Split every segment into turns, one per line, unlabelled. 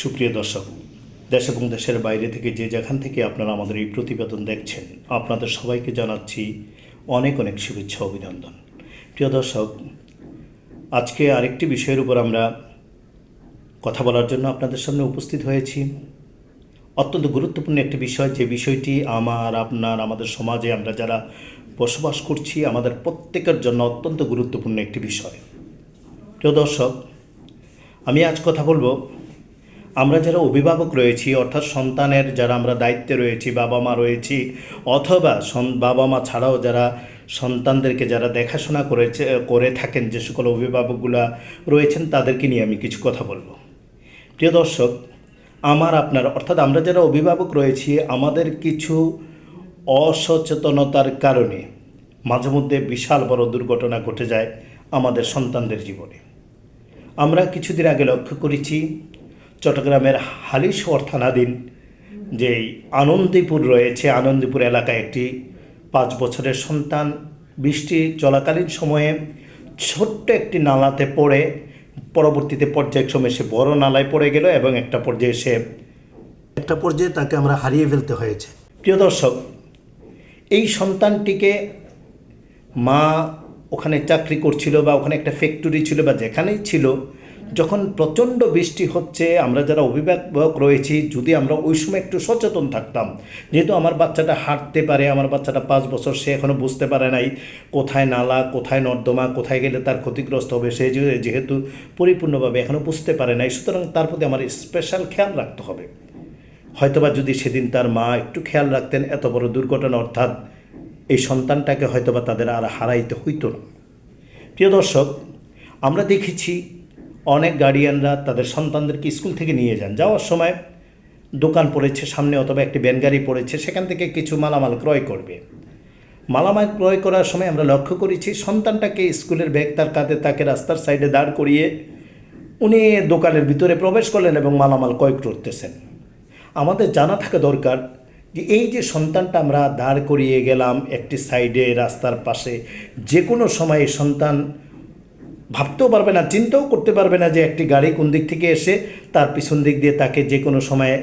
সুপ্রিয় দর্শক, দেশ এবং দেশের বাইরে থেকে যে যেখান থেকে আপনারা আমাদের এই প্রতিবেদন দেখছেন, আপনাদের সবাইকে জানাচ্ছি অনেক অনেক শুভেচ্ছা, অভিনন্দন। প্রিয় দর্শক, আজকে আরেকটি বিষয়ের উপর আমরা কথা বলার জন্য আপনাদের সামনে উপস্থিত হয়েছি। অত্যন্ত গুরুত্বপূর্ণ একটি বিষয়, যে বিষয়টি আমার, আপনার, আমাদের সমাজে আমরা যারা বসবাস করছি, আমাদের প্রত্যেকের জন্য অত্যন্ত গুরুত্বপূর্ণ একটি বিষয়। প্রিয় দর্শক, আমি আজ কথা বলব আমরা যারা অভিভাবক রয়েছি, অর্থাৎ সন্তানের যারা আমরা দায়িত্বে রয়েছি বাবা মা রয়েছি, অথবা বাবা মা ছাড়াও যারা সন্তানদেরকে যারা দেখাশোনা করেছে, করে থাকেন, যে সকল অভিভাবকগুলা রয়েছেন, তাদেরকে নিয়ে আমি কিছু কথা বলব। প্রিয় দর্শক, আমার আপনার, অর্থাৎ আমরা যারা অভিভাবক রয়েছি, আমাদের কিছু অসচেতনতার কারণে মাঝে মধ্যে বিশাল বড় দুর্ঘটনা ঘটে যায় আমাদের সন্তানদের জীবনে। আমরা কিছুদিন আগে লক্ষ্য করেছি চট্টগ্রামের হালিশহর থানাধীন যেই আনন্দীপুর রয়েছে, আনন্দীপুর এলাকায় একটি পাঁচ বছরের সন্তান। বৃষ্টি চলাকালীন সময়ে ছোট্ট একটি নালাতে পড়ে, পরবর্তীতে পর্যায়ক্রমে সে বড় নালায় পড়ে গেল এবং একটা পর্যায়ে সে একটা পর্যায়ে তাকে আমরা হারিয়ে ফেলতে হয়েছে। প্রিয় দর্শক, এই সন্তানটিকে মা ওখানে চাকরি করছিল বা ওখানে একটা ফ্যাক্টরি ছিল বা যেখানেই ছিল যখন প্রচণ্ড বৃষ্টি হচ্ছে, আমরা যারা অভিভাবক রয়েছি, যদি আমরা ওই সময় একটু সচেতন থাকতাম, যেহেতু আমার বাচ্চাটা হাঁটতে পারে, আমার বাচ্চাটা পাঁচ বছর, সে এখনও বুঝতে পারে নাই কোথায় নালা, কোথায় নর্দমা, কোথায় গেলে তার ক্ষতিগ্রস্ত হবে, সে যেহেতু পরিপূর্ণভাবে এখনও বুঝতে পারে নাই, সুতরাং তার প্রতি আমার স্পেশাল খেয়াল রাখতে হবে। হয়তোবা যদি সেদিন তার মা একটু খেয়াল রাখতেন, এত বড় দুর্ঘটনা, অর্থাৎ এই সন্তানটাকে হয়তোবা তাদের আর হারাইতে হইতো না। প্রিয় দর্শক, আমরা দেখেছি অনেক গার্ডিয়ানরা তাদের সন্তানদেরকে স্কুল থেকে নিয়ে যান। যাওয়ার সময় দোকান পড়েছে সামনে অথবা একটি ভ্যান গাড়ি পড়েছে, সেখান থেকে কিছু মালামাল ক্রয় করবে। মালামাল ক্রয় করার সময় আমরা লক্ষ্য করেছি, সন্তানটাকে স্কুলের ব্যাগ তার কাঁধে, তাকে রাস্তার সাইডে দাঁড় করিয়ে উনি দোকানের ভিতরে প্রবেশ করলেন এবং মালামাল ক্রয় করতেছেন। আমাদের জানা থাকা দরকার যে এই যে সন্তানটা আমরা দাঁড় করিয়ে গেলাম একটি সাইডে রাস্তার পাশে যে কোনো সময় সন্তান ভাবতেও পারবে না, চিন্তাও করতে পারবে না যে একটি গাড়ি কোন দিক থেকে এসে তার পিছন দিক দিয়ে তাকে যে কোনো সময়ে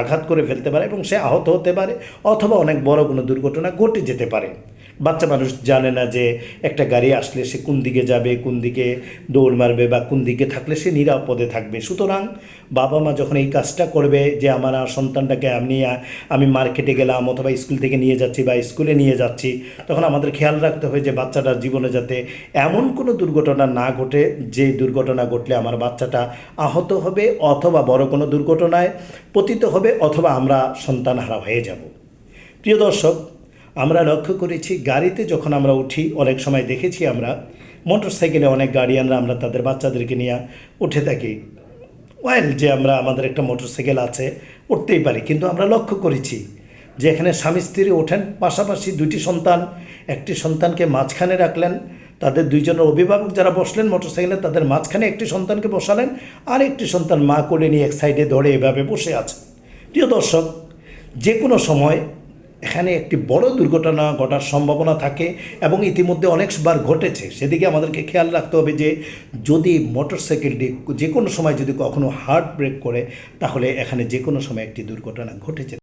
আঘাত করে ফেলতে পারে এবং সে আহত হতে পারে অথবা অনেক বড় কোনো দুর্ঘটনা ঘটে যেতে পারে। বাচ্চা মানুষ জানে না যে একটা গাড়ি আসলে সে কোন দিকে যাবে, কোন দিকে দৌড় মারবে বা কোন দিকে থাকলে সে নিরাপদে থাকবে। সুতরাং বাবা মা যখন এই কাজটা করবে যে আমার সন্তানটাকে আমি আমি মার্কেটে গেলাম অথবা স্কুল থেকে নিয়ে যাচ্ছি বা স্কুলে নিয়ে যাচ্ছি, তখন আমাদের খেয়াল রাখতে হয় যে বাচ্চাটার জীবনে যাতে এমন কোনো দুর্ঘটনা না ঘটে যে দুর্ঘটনা ঘটলে আমার বাচ্চাটা আহত হবে অথবা বড় কোনো দুর্ঘটনায় পতিত হবে অথবা আমরা সন্তানহারা হয়ে যাব। প্রিয় দর্শক আমরা লক্ষ্য করেছি, গাড়িতে যখন আমরা উঠি, অনেক সময় দেখেছি আমরা মোটর সাইকেলে অনেক গার্ডিয়ানরা আমরা তাদের বাচ্চাদেরকে নিয়ে উঠে থাকি। ওয়েল যে আমরা আমাদের একটা মোটর সাইকেল আছে, উঠতেই পারি। কিন্তু আমরা লক্ষ্য করেছি যে এখানে স্বামী স্ত্রী ওঠেন, পাশাপাশি দুইটি সন্তান, একটি সন্তানকে মাঝখানে রাখলেন, তাদের দুইজনের অভিভাবক যারা বসলেন মোটরসাইকেলে, তাদের মাঝখানে একটি সন্তানকে বসালেন, আর একটি সন্তান মা কোলে নিয়ে এক সাইডে ধরে এভাবে বসে আছে। প্রিয় দর্শক, যে কোনো সময় এখানে একটি বড় দুর্ঘটনা ঘটার সম্ভাবনা থাকে এবং ইতিমধ্যে অনেকবার ঘটেছে। সেদিকে আমাদেরকে খেয়াল রাখতে হবে যে, যদি মোটরসাইকেলটি যে কোনো সময় যদি কখনো হার্ট ব্রেক করে, তাহলে এখানে যে কোনো সময় একটি দুর্ঘটনা ঘটেছে।